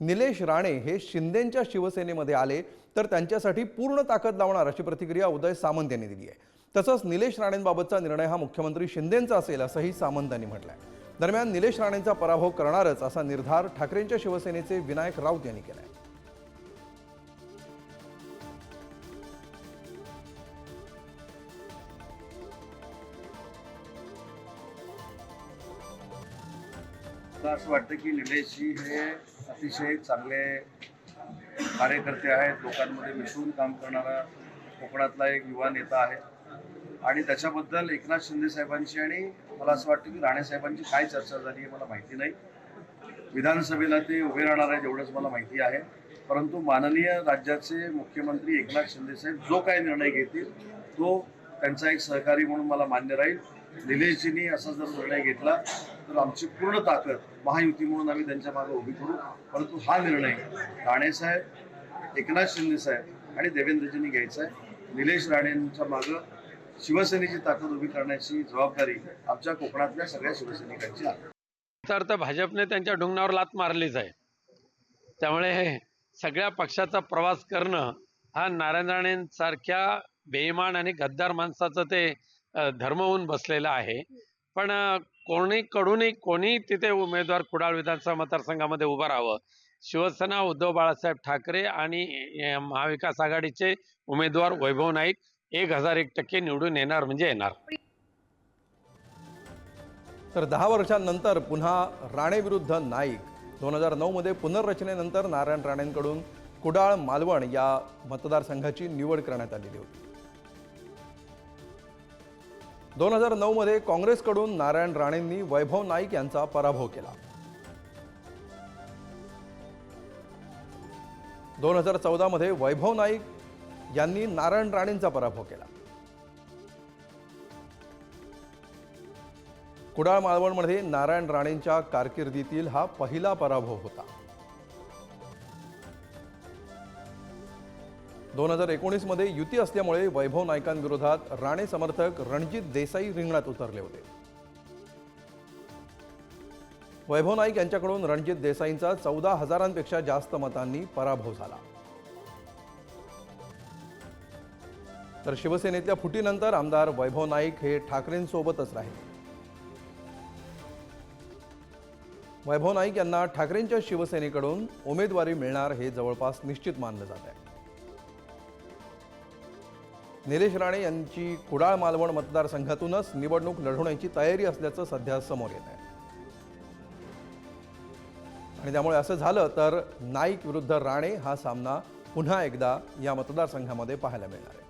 निलेश राणे हे शिंदेंच्या शिवसेनेमध्ये आले तर त्यांच्यासाठी पूर्ण ताकद लावणार अशी प्रतिक्रिया उदय सामंत यांनी दिली आहे. तसंच निलेश राणेंबाबतचा निर्णय हा मुख्यमंत्री शिंदेंचा असेल असंही सामंत यांनी आहे दरम्यान निलेश राणेंचा पराभव करणारच असा निर्धार ठाकरेंच्या शिवसेनेचे विनायक राऊत यांनी केला आहे असं वाटतं की निलेशजी हे अतिशय चांगले कार्यकर्ते आहेत लोकांमध्ये मिसळून काम करणारा कोकणातला एक युवा नेता आहे. आणि त्याच्याबद्दल एकनाथ शिंदे साहेबांची आणि मला असं वाटतं की राणे साहेबांची काय चर्चा झाली आहे मला माहिती नाही. विधानसभेला ते उभे राहणार आहे एवढंच मला माहिती आहे. परंतु माननीय राज्याचे मुख्यमंत्री एकनाथ शिंदे साहेब जो काय निर्णय घेतील तो त्यांचा एक सहकारी म्हणून मला मान्य राहील. निलेशजींनी असा जर निर्णय घेतला परंतु आमची पूर्ण ताकद महायुती म्हणून आम्ही त्यांच्या मागे उभी करू. परंतु हा निर्णय राणेसाहेब एकनाथ शिंदे साहेब आणि देवेंद्रजींनी घ्यायचा आहे. निलेश राणेंच्या मागं शिवसेनेची ताकद उभी करण्याची जबाबदारी आमच्या कोकणातल्या सगळ्या शिवसैनिकांची आहे. याचा अर्थ भाजपने त्यांच्या ढुंगणावर लात मारलीच आहे. त्यामुळे हे सगळ्या पक्षाचा प्रवास करणं हा नारायण राणेंसारख्या बेईमान आणि गद्दार माणसाचं ते धर्म होऊन बसलेलं आहे. पण कोणी कडूनही कोणी तिथे उमेदवार कुडाळ विधानसभा मतदारसंघामध्ये उभं राहावं. शिवसेना उद्धव बाळासाहेब ठाकरे आणि महाविकास आघाडीचे उमेदवार वैभव नाईक एक हजार एक टक्के निवडून येणार म्हणजे येणार. तर दहा वर्षांनंतर पुन्हा राणे विरुद्ध नाईक. दोन हजार नऊमध्ये पुनर्रचनेनंतर नारायण राणेंकडून कुडाळ मालवण या मतदारसंघाची निवड करण्यात आलेली होती. दोन हजार नऊमध्ये काँग्रेसकडून नारायण राणेंनी वैभव नाईक यांचा पराभव केला. दोन हजार चौदामध्ये वैभव नाईक यांनी नारायण राणेंचा पराभव केला. कुडाळ मालवणमध्ये नारायण राणेंच्या कारकिर्दीतील हा पहिला पराभव होता. दोन हजार एकोणीसमध्ये युती असल्यामुळे वैभव नायकांविरोधात राणे समर्थक रणजित देसाई रिंगणात उतरले होते. वैभव नाईक यांच्याकडून रणजित देसाईंचा चौदा हजारांपेक्षा जास्त मतांनी पराभव झाला. तर शिवसेनेतल्या फुटीनंतर आमदार वैभव नाईक हे ठाकरेंसोबतच राहिले. वैभव नाईक यांना ठाकरेंच्या शिवसेनेकडून उमेदवारी मिळणार हे जवळपास निश्चित मानलं जात आहे. निलेश राणे यांची कुडाळ मालवण मतदारसंघातूनच निवडणूक लढवण्याची तयारी असल्याचं सध्या समोर येत आहे. आणि त्यामुळे असं झालं तर नाईक विरुद्ध राणे हा सामना पुन्हा एकदा या मतदारसंघामध्ये पाहायला मिळणार आहे.